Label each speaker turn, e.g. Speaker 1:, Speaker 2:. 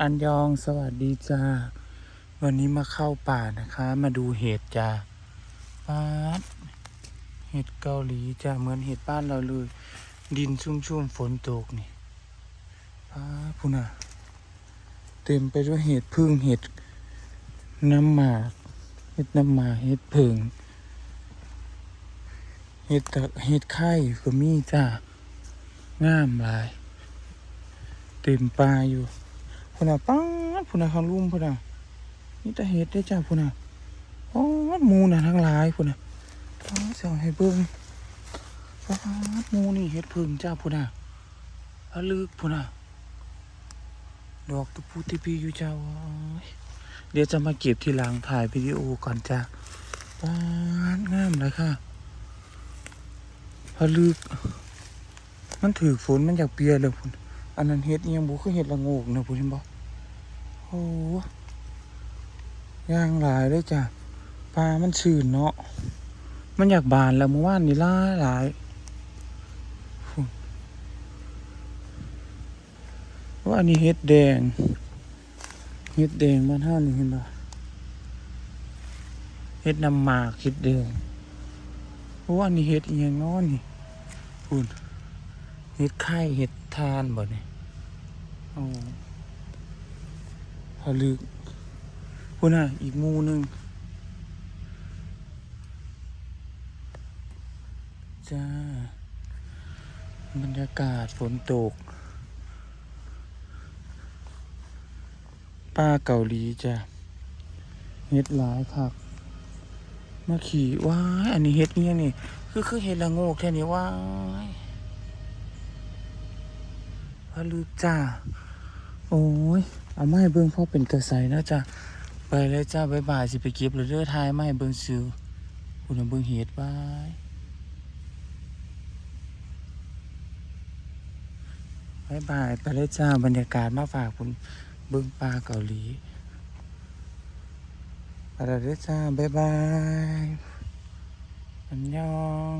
Speaker 1: อันยองสวัสดีจ้า วันนี้มาเข้าป่านะคะ มาดูเห็ดจ้าป้าเห็ดเกาหลีจ้าเหมือนเห็ดบ้านเราเลย ดินชุ่มๆฝนตกนี่ป้าพูน่ะ เต็มไปด้วยเห็ดพึ่งเห็ดน้ำหมากเห็ดน้ำหมากเห็ดผึ่งเห็ดตะเห็ดไข่ก็มีจ้างามหลาย เต็มป่าอยู่ พุ่นน่ะป้าพุ่นน่ะเขาลุ่มพุ่นน่ะนี่แต่เห็ดได้จ้าพุ่นน่ะโอ้หมูน่ะทั้งหลายพุ่นน่ะป้าเสียงให้เบิ่งป้าดหมูนี่เห็ดพึ่งจ้าพุ่นน่ะพะลึกพุ่นน่ะดอกตะปูติปีอยู่จ้าเดี๋ยวจะมาเก็บทีหลังถ่ายวิดีโอก่อนจ้าป้างามเลยค่ะพะลึก มันถือฝนมันอยากเปียเลยพุ่นอันนั้นเฮ็ดยังบุคือเฮ็ดละโงกนะพูดเห็นบ่ โอ้ย่างหลายเลยจ้ะปลามันชื่นเนาะมันอยากบานแล้วเมื่อวานนี่หลาหลายว่าอันนี้เฮ็ดแดงเฮ็ดแดงบ้านเฮานี่เห็นบ่เฮ็ดน้ำหมากเฮ็ดแดงว่าอันนี้เฮ็ดอีหยังเนาะนี่พุ่นเฮ็ดไข่เฮ็ดทานบ่นี่โอ้ พอลึกพุ่น่ะ อีกมูหนึ่งจ้า บรรยากาศฝนตก ป้าเกาหลีจ้ะเฮ็ดหลายคักมาขี่ว้ายอันนี้เฮ็ดเนี่ยนี่ คือคือเฮ็ดละโงกแท่นี้ว้ายพอลึกจ้า โอ้ย เอาไม้เบิ้งพ่อเป็นตะไซนะจ้ะไปเลยจ้าบ๊ายบายสิไปเก็บเลยเด้อทายไม้เบิ้งซื้อคุณเอาเบิ้งเฮ็ดบายบายบายไปเลยจ้าบรรยากาศมาฝากคุณเบิ้งปลาเกาหลีไปเลยจ้าบ๊ายบายอันยอง